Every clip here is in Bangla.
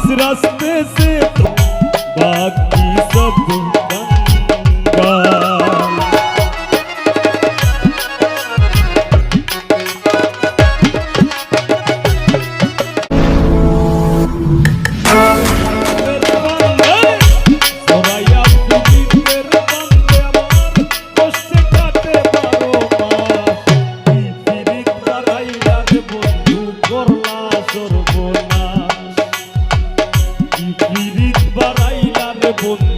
इस रास्ते से तो बाकी सब বাড়াইলা রে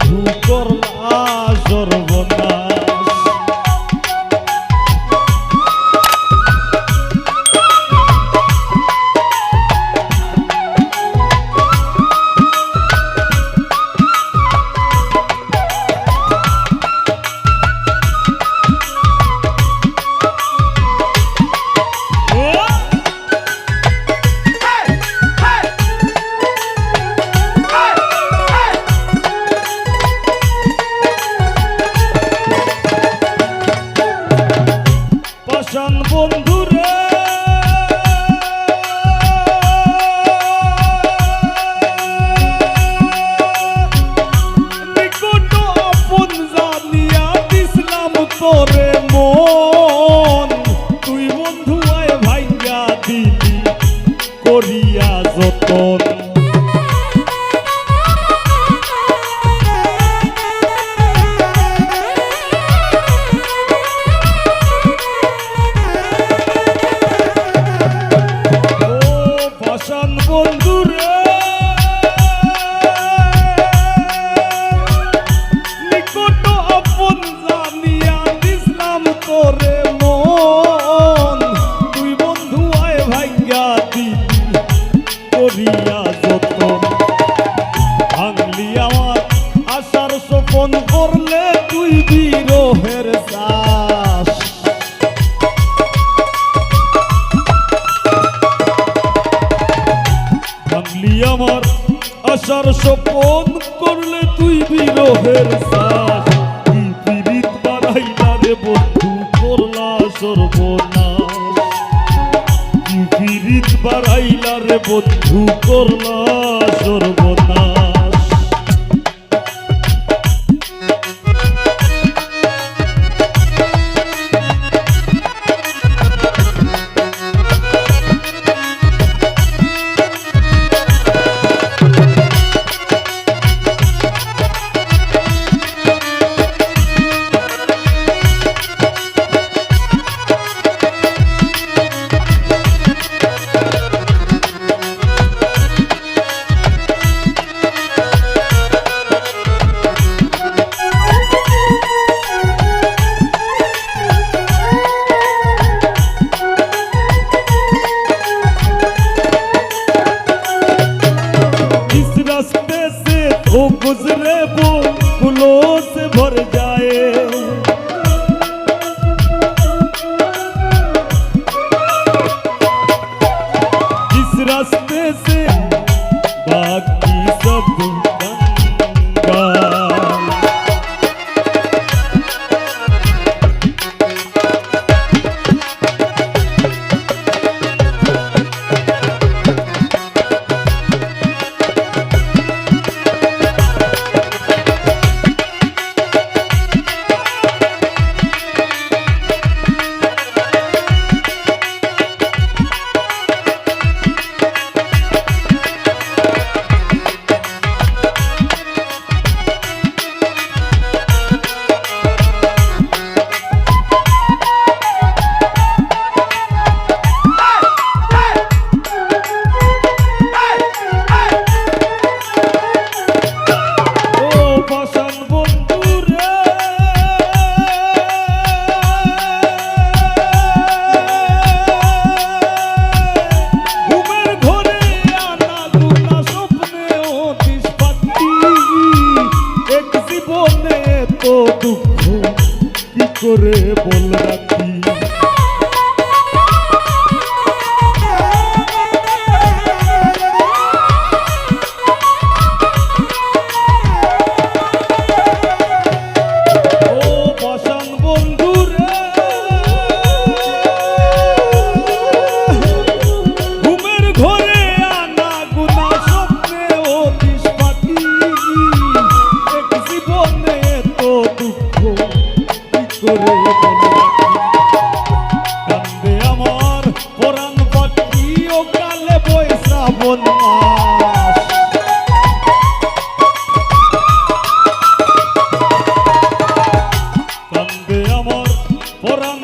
corazón. তোরে মন। তুই বন্ধু আয় দিলি, করিয়া যতন। ভাঙলি আমার আশার সপন করলে তুই বিরহের চাষ আমার আশার স্বপন করলে তুই বিরহের শ্বাস পীড়িত বাড়াইলা রে বন্ধু করলা সর্বনাশ गुजरे वो फूलों से भर जाए। इस रास्ते से बाकी सब জীবনে দুঃখ কি করে বল রাখি আমার পুরান পত্নী ও কালে পয়সা বলমা por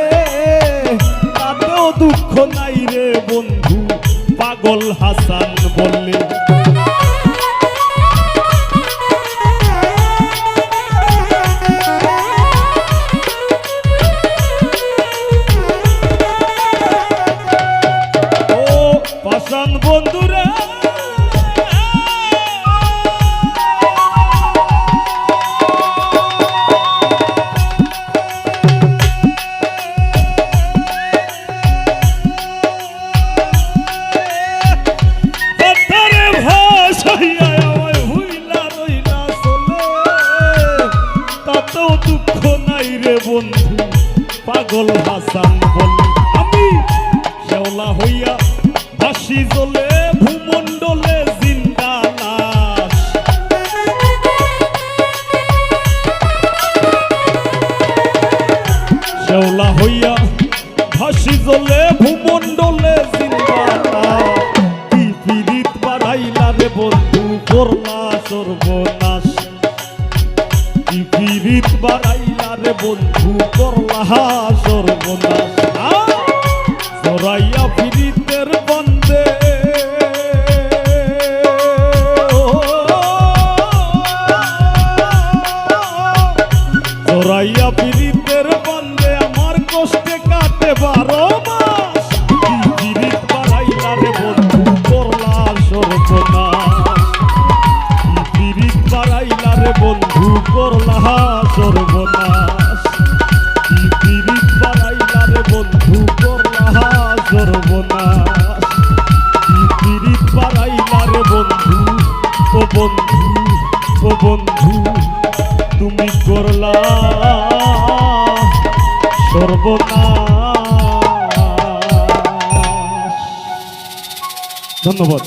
Bondú. Peter বাড়াইলা বন্ধু ও বন্ধু ও বন্ধু তুমি করলা সর্বনা ধন্যবাদ।